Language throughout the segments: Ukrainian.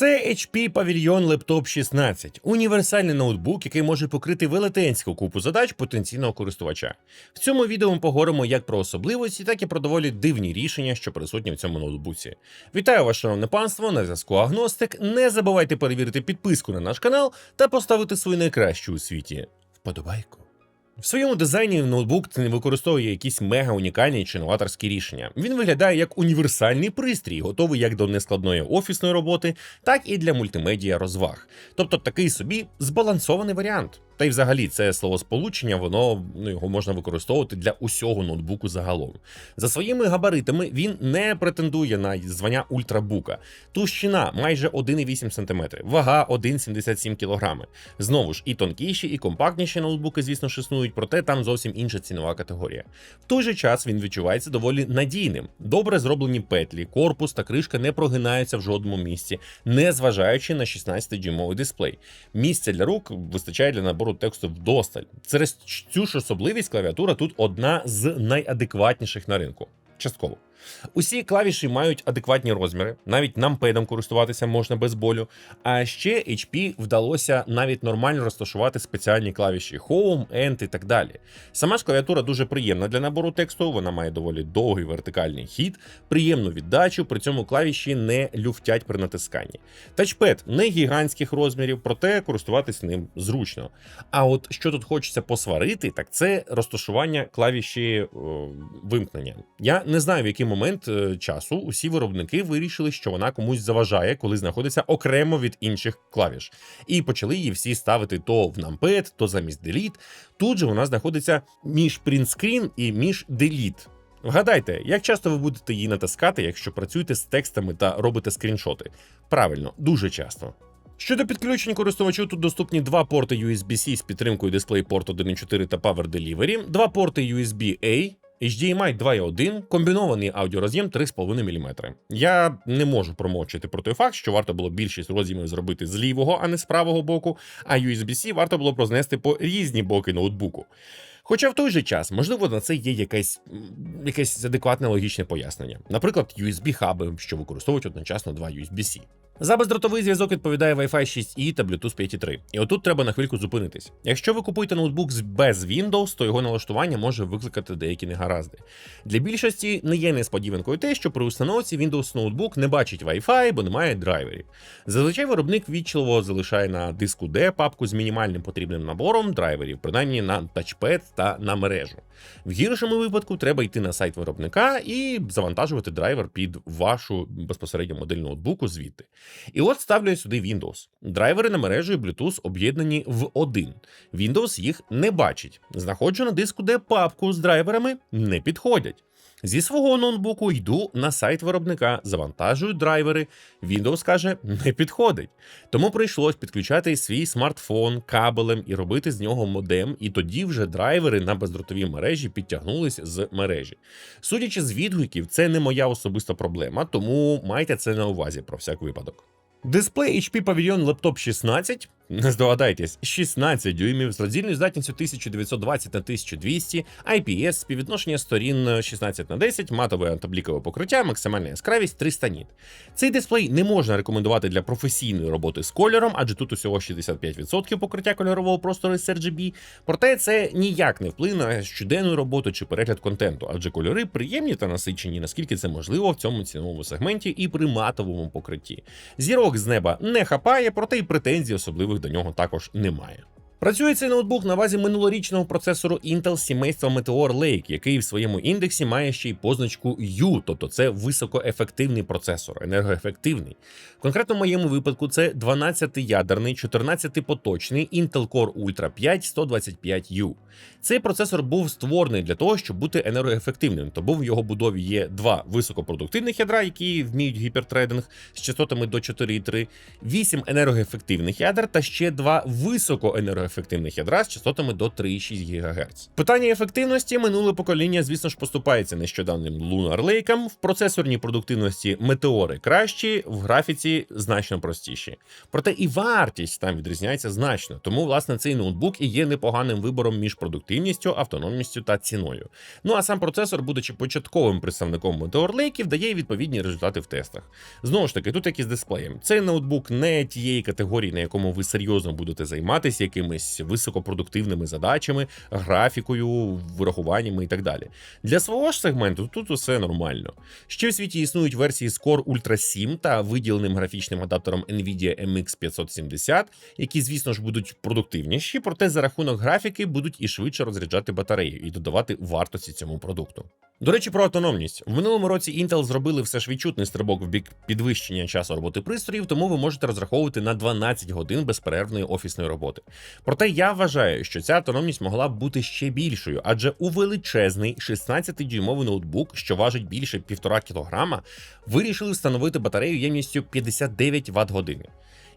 Це HP Pavilion Laptop 16 універсальний ноутбук, який може покрити велетенську купу задач потенційного користувача. В цьому відео ми поговоримо як про особливості, так і про доволі дивні рішення, що присутні в цьому ноутбуці. Вітаю вас, шановне панство, на зв'язку Агностик. Не забувайте перевірити підписку на наш канал та поставити свою найкращу у світі вподобайку. В своєму дизайні ноутбук не використовує якісь мега унікальні чи новаторські рішення. Він виглядає як універсальний пристрій, готовий як до нескладної офісної роботи, так і для мультимедіа розваг. Тобто такий собі збалансований варіант. Та й взагалі це словосполучення, воно ну, його можна використовувати для усього ноутбуку загалом. За своїми габаритами він не претендує на звання ультрабука. Товщина майже 1,8 см, вага 1,77 кг. Знову ж і тонкіші, і компактніші ноутбуки, звісно, ж існують, проте там зовсім інша цінова категорія. В той же час він відчувається доволі надійним. Добре зроблені петлі, корпус та кришка не прогинаються в жодному місці, не зважаючи на 16-дюймовий дисплей. Місця для рук вистачає для набору тексту вдосталь. Через цю ж особливість клавіатура тут одна з найадекватніших на ринку. Частково. Усі клавіші мають адекватні розміри, навіть нампедом користуватися можна без болю. А ще HP вдалося навіть нормально розташувати спеціальні клавіші Home, End і так далі. Сама ж клавіатура дуже приємна для набору тексту, вона має доволі довгий вертикальний хід, приємну віддачу, при цьому клавіші не люфтять при натисканні. Тачпед не гігантських розмірів, проте користуватись ним зручно. А от що тут хочеться посварити, так це розташування клавіші о, вимкнення. Я не знаю, в який момент е, часу усі виробники вирішили, що вона комусь заважає, коли знаходиться окремо від інших клавіш, і почали її всі ставити то в numpad, то замість delete. Тут же вона знаходиться між print screen і між delete. Вгадайте, як часто ви будете її натискати, якщо працюєте з текстами та робите скріншоти? Правильно, дуже часто. Щодо підключень користувачу, тут доступні два порти USB-C з підтримкою DisplayPort 1.4 та Power Delivery, два порти USB-A, HDMI 2.1, комбінований аудіороз'єм 3,5 мм. Я не можу промовчити про той факт, що варто було більшість роз'ємів зробити з лівого, а не з правого боку, а USB-C варто було рознести по різні боки ноутбуку. Хоча в той же час, можливо, на це є якесь, якесь адекватне логічне пояснення. Наприклад, USB-хаби, що використовують одночасно два USB-C. За бездротовий зв'язок відповідає Wi-Fi 6E та Bluetooth 5.3. І отут треба на хвильку зупинитись. Якщо ви купуєте ноутбук без Windows, то його налаштування може викликати деякі негаразди. Для більшості не є несподіванкою те, що при установці Windows ноутбук не бачить Wi-Fi, бо немає драйверів. Зазвичай виробник вічливо залишає на диску D папку з мінімальним потрібним набором драйверів, принаймні на тачпед та на мережу. В гіршому випадку треба йти на сайт виробника і завантажувати драйвер під вашу безпосередньо модель ноутбуку звідти. І от ставлю я сюди Windows. Драйвери на мережу і Bluetooth об'єднані в один. Windows їх не бачить. Знаходжу на диску, де папку з драйверами не підходять. Зі свого ноутбуку йду на сайт виробника, завантажую драйвери. Windows каже, не підходить. Тому прийшлось підключати свій смартфон кабелем і робити з нього модем, і тоді вже драйвери на бездротовій мережі підтягнулись з мережі. Судячи з відгуків, це не моя особиста проблема, тому майте це на увазі про всяк випадок. Дисплей HP Pavilion Laptop 16, не здогадайтесь, 16 дюймів з роздільною здатністю 1920 на 1200, IPS, співвідношення сторін 16 на 10, матове антиблікове покриття, максимальна яскравість 300 ніт. Цей дисплей не можна рекомендувати для професійної роботи з кольором, адже тут усього 65% покриття кольорового простору з RGB, проте це ніяк не вплине на щоденну роботу чи перегляд контенту, адже кольори приємні та насичені, наскільки це можливо в цьому ціновому сегменті і при матовому покритті. Зірок з неба не хапає, проте й претензій особливих до нього також немає. Працює цей ноутбук на базі минулорічного процесору Intel сімейства Meteor Lake, який в своєму індексі має ще й позначку U, тобто це високоефективний процесор, енергоефективний. Конкретно в моєму випадку це 12-ядерний, 14-поточний Intel Core Ultra 5 125U. Цей процесор був створений для того, щоб бути енергоефективним, тому в його будові є два високопродуктивних ядра, які вміють гіпертрейдинг з частотами до 4,3, 8 енергоефективних ядер та ще два високоенергоефективних енергоефективних ядра з частотами до 3,6 ГГц. Питання ефективності минуле покоління, звісно ж, поступається нещодавним Lunar Lake. В процесорній продуктивності метеори кращі, в графіці значно простіші. Проте і вартість там відрізняється значно. Тому, власне, цей ноутбук і є непоганим вибором між продуктивністю, автономністю та ціною. Ну а сам процесор, будучи початковим представником Lake, дає відповідні результати в тестах. Знову ж таки, тут як і з дисплеєм. Цей ноутбук не тієї категорії, на якому ви серйозно будете займатися якимись високопродуктивними задачами, графікою, вирахуваннями і так далі. Для свого ж сегменту тут усе нормально. Ще в світі існують версії Score Ultra 7 та виділеним графічним адаптером Nvidia MX 570, які, звісно ж, будуть продуктивніші, проте за рахунок графіки будуть і швидше розряджати батарею і додавати вартості цьому продукту. До речі, про автономність в минулому році Intel зробили все ж відчутний стрибок в бік підвищення часу роботи пристроїв, тому ви можете розраховувати на 12 годин безперервної офісної роботи. Проте я вважаю, що ця автономність могла б бути ще більшою, адже у величезний 16-дюймовий ноутбук, що важить більше 1,5 кг, вирішили встановити батарею ємністю 59 Вт години.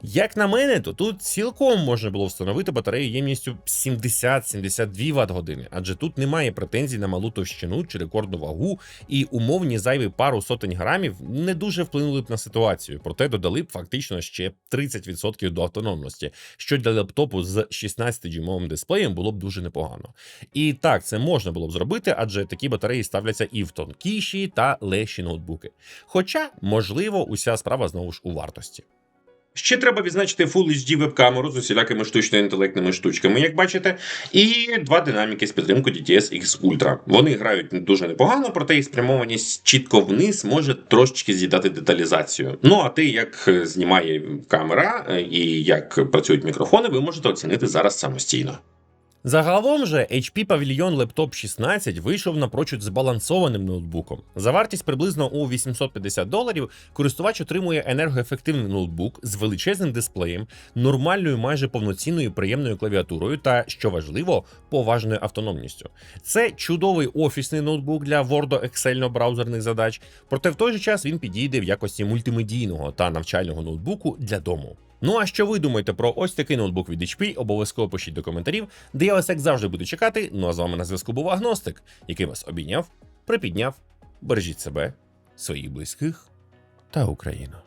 Як на мене, то тут цілком можна було встановити батарею ємністю 70-72 Вт години, адже тут немає претензій на малу товщину чи рекордну вагу, і умовні зайві пару сотень грамів не дуже вплинули б на ситуацію, проте додали б фактично ще 30% до автономності, що для лептопу з 16-дюймовим дисплеєм було б дуже непогано. І так, це можна було б зробити, адже такі батареї ставляться і в тонкіші та легші ноутбуки. Хоча, можливо, уся справа знову ж у вартості. Ще треба відзначити Full HD веб-камеру з усілякими штучно-інтелектними штучками, як бачите, і два динаміки з підтримкою DTS X Ultra. Вони грають дуже непогано, проте їх спрямованість чітко вниз може трошечки з'їдати деталізацію. Ну а те, як знімає камера е, і як працюють мікрофони, ви можете оцінити зараз самостійно. Загалом же HP Pavilion Laptop 16 вийшов напрочуд збалансованим ноутбуком. За вартість приблизно у 850 доларів користувач отримує енергоефективний ноутбук з величезним дисплеєм, нормальною майже повноцінною приємною клавіатурою та, що важливо, поважною автономністю. Це чудовий офісний ноутбук для Word Excel браузерних задач, проте в той же час він підійде в якості мультимедійного та навчального ноутбуку для дому. Ну а що ви думаєте про ось такий ноутбук від HP? Обов'язково пишіть до коментарів, де я вас як завжди буду чекати. Ну а з вами на зв'язку був Агностик, який вас обійняв, припідняв. Бережіть себе, своїх близьких та Україну.